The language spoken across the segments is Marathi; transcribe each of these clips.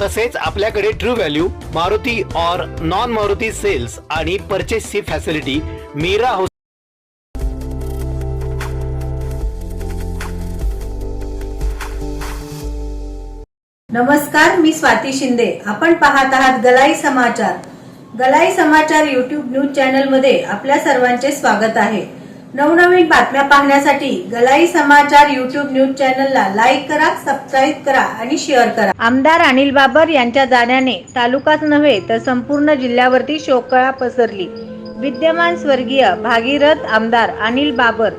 तसेच आपल्याकडे true value Maruti or non Maruti sales आणि परचेसची फॅसिलिटी मीरा हाऊस नमस्कार मी स्वाती शिंदे. आपण पाहत आहात गलाई समाचार. गलाई समाचार युट्यूब न्यूज चॅनलमध्ये आपल्या सर्वांचे स्वागत आहे. नवनवीन बातम्या पाहण्यासाठी गलाई समाचार युट्यूब न्यूज चॅनलला लाईक करा सबस्क्राईब करा आणि शेअर करा. आमदार अनिल बाबर यांच्या जाण्याने तालुकाच नव्हे तर संपूर्ण जिल्ह्यावरती शोककळा पसरली. विद्यमान स्वर्गीय भागीरथ आमदार अनिल बाबर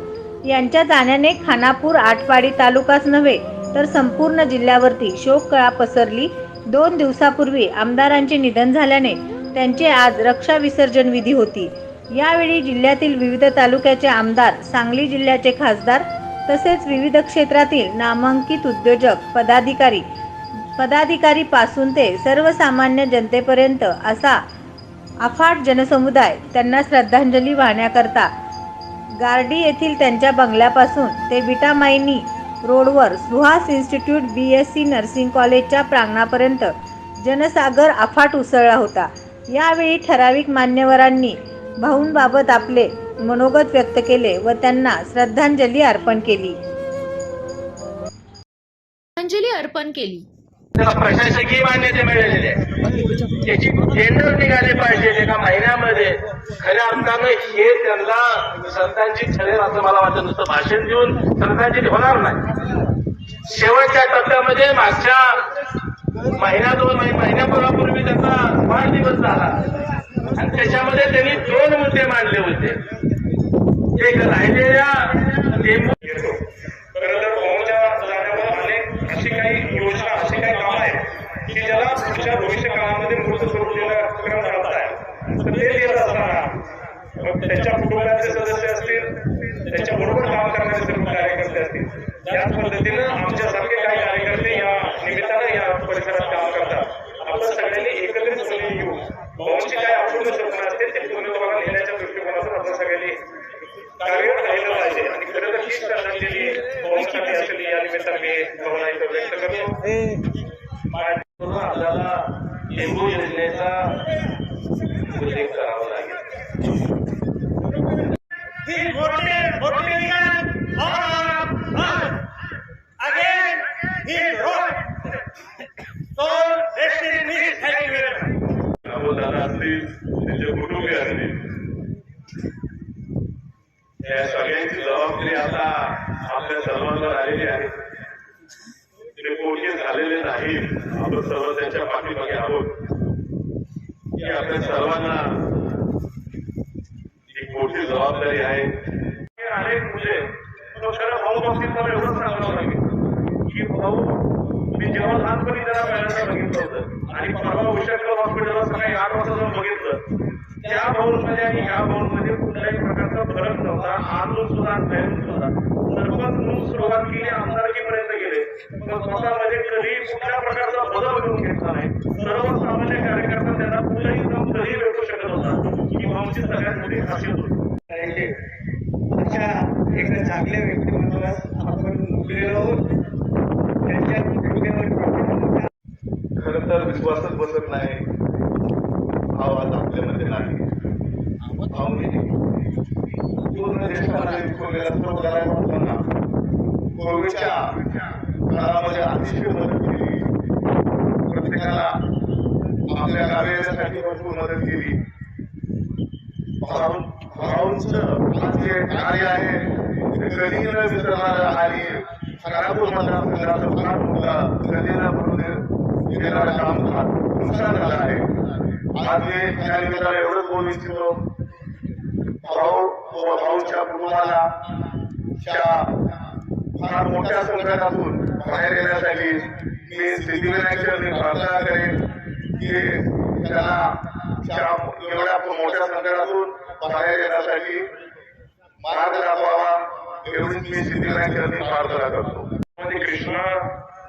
यांच्या जाण्याने खानापूर आटपाडी तालुकाच नव्हे तर संपूर्ण जिल्ह्यावरती शोककळा पसरली. दोन दिवसापूर्वी आमदारांचे निधन झाल्याने त्यांचे आज रक्षा विसर्जन विधी होती. यावेळी जिल्ह्यातील विविध तालुक्याचे आमदार सांगली जिल्ह्याचे खासदार तसेच विविध क्षेत्रातील नामांकित उद्योजक पदाधिकारी पदाधिकारी पासून ते सर्वसामान्य जनतेपर्यंत असा अफाट जनसमुदाय त्यांना श्रद्धांजली वाहण्याकरता गार्डी येथील त्यांच्या बंगल्यापासून ते विटामायनी रोडवर Suhas institute B S C nursing कॉलेजच्या प्रांगणापर्यंत जनसागर अफाट उसळला होता. यावेळी ठराविक मान्यवरांनी भाऊंबाबत आपले मनोगत व्यक्त केले व त्यांना श्रद्धांजली अर्पण केली. श्रद्धांजली अर्पण केली. त्याला प्रशासकीय मान्यता मिळालेली आहे त्याची टेंडर निघाले पाहिजे एका महिन्यामध्ये. खऱ्या अर्थानं हे त्यांना संतांची ठरेल असं मला वाटतं नुसतं भाषण देऊन श्रद्धांजली होणार नाही. शेवटच्या टप्प्यामध्ये मागच्या महिना दोन महि- महिन्यापूर्वी त्यांचा वाढदिवस झाला. आणि त्याच्यामध्ये त्यांनी दोन मुद्दे मांडले होते एक राहिलेल्या टेंबू येतो खरं तर भाऊच्या जाण्यावर अनेक अशी काही योजना अशी काही कामं आहेत की ज्याला पुढच्या भविष्य काळामध्ये मूर्त स्वरूप देणं क्रम चालत आहे तर ते देत असताना मग त्यांच्या कुटुंबाचे सदस्य असतील त्याच्या बरोबर काम करणारे सर्व कार्यकर्ते असतील याच पद्धतीनं आमच्यासारखे काही कार्यकर्ते या निमित्तानं या परिसरात काम करतात आपण सगळ्यांनी एकत्रित सगळे येऊ भाऊंची काय अपूर्ण स्वप्न असतील ते पूर्णत्वाला नेण्याच्या दृष्टिकोनातून आपण सगळ्यांनी कार्यरत राहिलं पाहिजे. आणि खरं तर हीच श्रद्धांजली भाऊंसाठी असेल. या निमित्तानं मी भावना इथं व्यक्त करतो. आपल्याला टेंबू योजनेचा उल्लेख करावा लागेल. दादा असतील त्यांचे कुटुंबीय असतील या सगळ्यांची जबाबदारी आता आपल्या सर्वांवर आलेली आहे. ते कोणी झालेले नाही आपण सर्व त्यांच्या पाठीमागे आहोत. की आपल्या सर्वांना ही मोठी जबाबदारी आहे. हे अनेक मुले तो खरं भाऊ बाबतीत मला एवढंच सांगावं लागेल. की भाऊ मी जेव्हा लहानपणी जरा मिळायला बघितलं होतं आणि परवा उशाकर हॉस्पिटलला सकाळी आठ वाजता जाऊन बघितलं. त्या भाऊंमध्ये आणि या भाऊंमध्ये कुठल्याही प्रकारचा फरक नव्हता. आजून सुद्धा बाहेरून सुद्धा सरपंच म्हणून सुरुवात केली आमदारकीपर्यंत गेले. पण स्वतःमध्ये कधी कुठल्या प्रकारचा बदल करून घेतला नाही. सर्वसामान्य कार्यकर्ता त्यांना कुठलाही काम कधी भेटू शकत होता ही भाऊंची सगळ्यात मोठी खासियत होती. अशा एका चांगल्या व्यक्तिमत्वाला आपण मुकलेलो आहोत त्यांच्या तर विश्वासच बसत नाही. भाव आज आपल्यामध्ये नाही. पूर्ण देशामध्ये विखुरलेला सर्व गराबांना कोविडच्या काळामध्ये अतिशय मदत केली. प्रत्येकाला आपल्या गावी येण्यासाठी भरपूर मदत केली. भाऊंचं आज जे कार्य आहे ते कधी न विसरणार आणि खराब होणार खराब होणार. कधी न भरून येणारं काम हा नुकसान झालं आहे. आज मी या निमित्तानं एवढंच बोलू इच्छितो. भाऊ व भाऊच्या कुटुंबाला त्या फार मोठ्या संकटातून बाहेर येण्यासाठी मी सिद्धिविनायकांनी प्रार्थना करेन की त्यांना त्या एवढ्या मोठ्या संकटातून बाहेर येण्यासाठी मार्ग दाखवावा एवढीच मी सिद्धिविनायकांनी प्रार्थना करतो. कृष्णा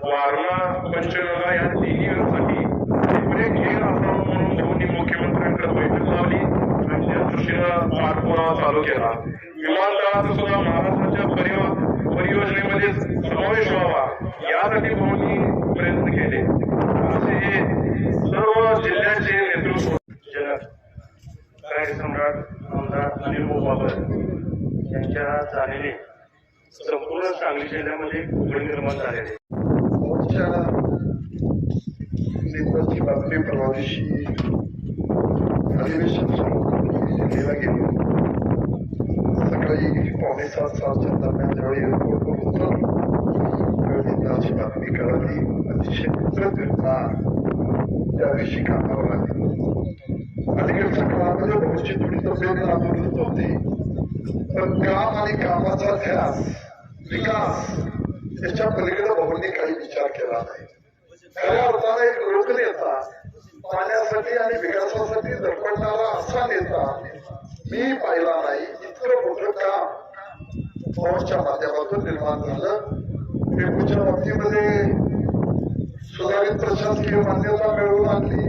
वारणा पंचगंगा या चालू केला विमानतळाचा सुद्धा महाराष्ट्राच्या परियोजनेमध्ये समावेश व्हावा यासाठी भाऊंनी प्रयत्न केले. असे हे सर्व जिल्ह्याचे नेतृत्व जन सम्राट आमदार अनिल बाबर यांच्या जाणीने संपूर्ण सांगली जिल्ह्यामध्ये उघड निर्माण झालेले. नेतृत्वाची बातमी परवा दिवशी सकाळी पावणे सात सातच्या दरम्यान ज्यावेळी एअरपोर्टवर होतो त्यावेळी नेत्याची बातमी कळाली. अतिशय विचित्र त्या दिवशी कानावर आली. अलीकडच्या काळामध्ये भाऊची थोडी तब्येत नादुरुस्त होती. पण काम आणि कामाचा ध्यास विकास याच्या पलीकडे भाऊंनी काही विचार केला नाही. खऱ्या अर्थानं एक लोकनेता पाण्यासाठी आणि विकासासाठी धडपडणारा असा नेता मी पाहिला नाही. इतकं मोठं काम भाऊच्या माध्यमातून निर्माण झालं. पेपूच्या बाबतीमध्ये सुधारित प्रशासकीय मान्यता मिळवून आणली.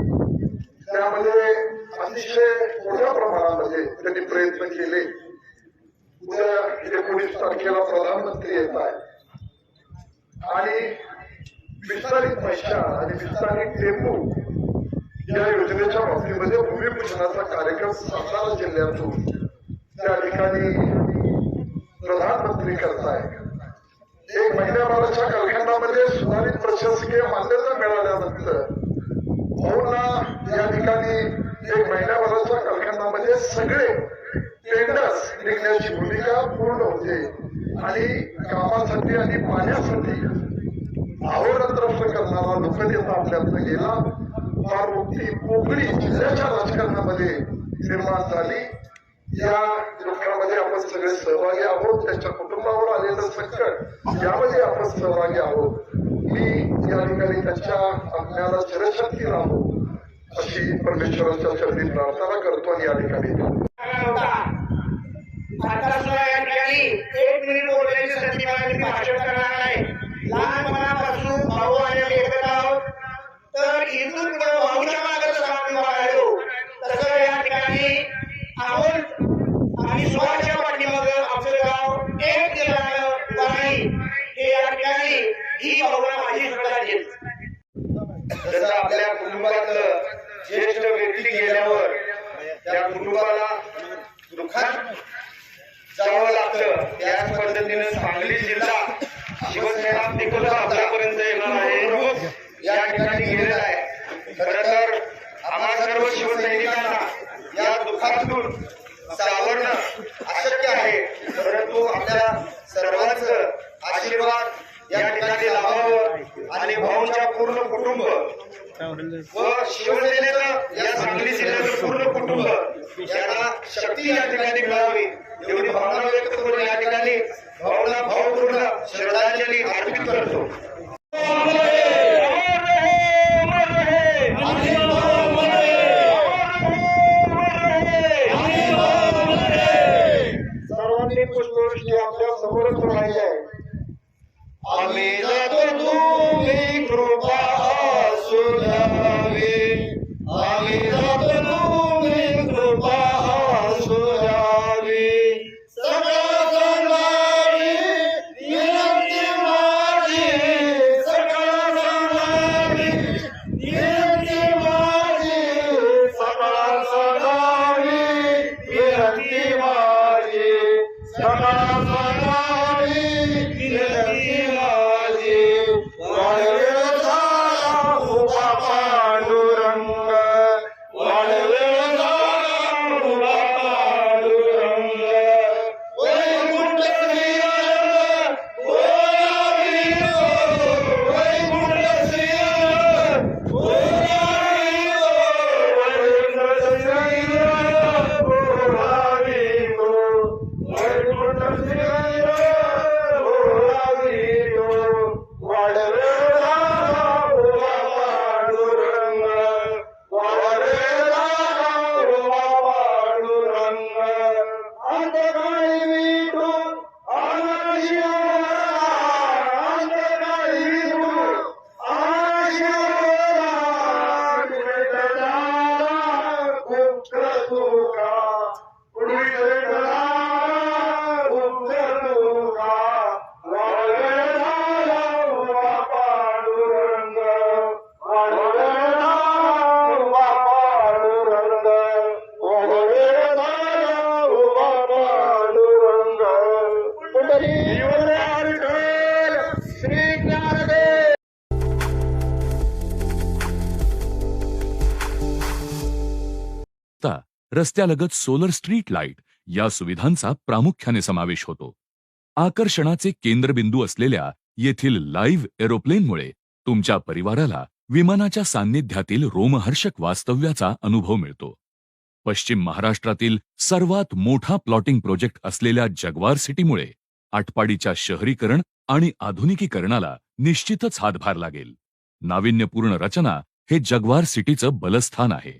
त्यामध्ये अतिशय मोठ्या प्रमाणामध्ये त्यांनी प्रयत्न केले. उद्या एकोणीस तारखेला प्रधानमंत्री येत आहे आणि विस्तारित पैसा आणि विस्तारित टेंबू या योजनेच्या बाबतीमध्ये भूमिपूजनाचा कार्यक्रम सातारा जिल्ह्यातून त्या ठिकाणी प्रधानमंत्री करताय. एक महिन्याभराच्या कालखंडामध्ये सुधारित प्रशासकीय मान्यता मिळाल्यानंतर भाऊंना या ठिकाणी एक महिन्याभराच्या कालखंडामध्ये सगळे टेंडर्स निघण्याची भूमिका पूर्ण होते. आणि कामासाठी आणि पाण्यासाठी अहोरात्र करणारा लोकनेता आपल्यातनं गेला. फार मोठी पोकळी जिल्ह्याच्या राजकारणामध्ये निर्माण झाली. या दुःखामध्ये आपण सगळे सहभागी आहोत. त्याच्या कुटुंबावर आलेलं संकट यामध्ये आपण सहभागी आहोत. मी या ठिकाणी त्यांच्या आज्ञाला चिरशक्ती राहो अशी परमेश्वराच्या चरणी प्रार्थना करतो आणि या ठिकाणी आता सुद्धा एक मिनिट बोलण्याची संधी मी भाषण करणार आहे. लहानपणापासून भाऊ आणि आम्ही आहोत. तर इथून भाऊच्या मागच आम्ही वाढलो तसं या ठिकाणी आपण आणि सुभाषच्या पाठीमाग आपलं गाव एक केलं नाही हे या ठिकाणी ही भावना माझी श्रद्धांजली जसं आपल्या कुटुंबातलं ज्येष्ठ व्यक्ती रस्त्यालगत सोलर स्ट्रीट लाइट या सुविधांचा प्रामुख्याने समावेश होतो. आकर्षणाचे केंद्रबिंदू असलेल्या येथील लाईव्ह एरोप्लेनमुळे तुमच्या परिवाराला विमानाच्या सान्निध्यातील रोमहर्षक वास्तव्याचा अनुभव मिळतो. पश्चिम महाराष्ट्रातील सर्वात मोठा प्लॉटिंग प्रोजेक्ट असलेल्या जगवार सिटीमुळे आटपाडीच्या शहरीकरण आणि आधुनिकीकरणाला निश्चितच हातभार लागेल. नाविन्यपूर्ण रचना हे जगवार सिटीचं बलस्थान आहे.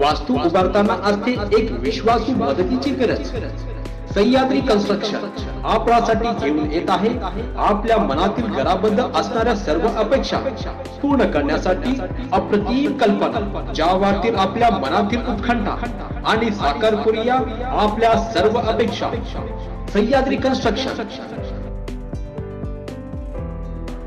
वास्तू उभारताना असते एक विश्वासू मदतीची गरज. सह्याद्री कन्स्ट्रक्शन आपल्यासाठी घेऊन येत आहे. आपल्या मनातील घराबद्दल असणाऱ्या सर्व अपेक्षा पूर्ण करण्यासाठी अप्रतिम कल्पना. ज्या वाटतील आपल्या मनातील उत्खंठा आणि साकार करूया आपल्या सर्व अपेक्षा. सह्याद्री कन्स्ट्रक्शन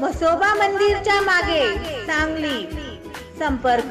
म्हसोबा मंदिरच्या मागे सांगली. संपर्क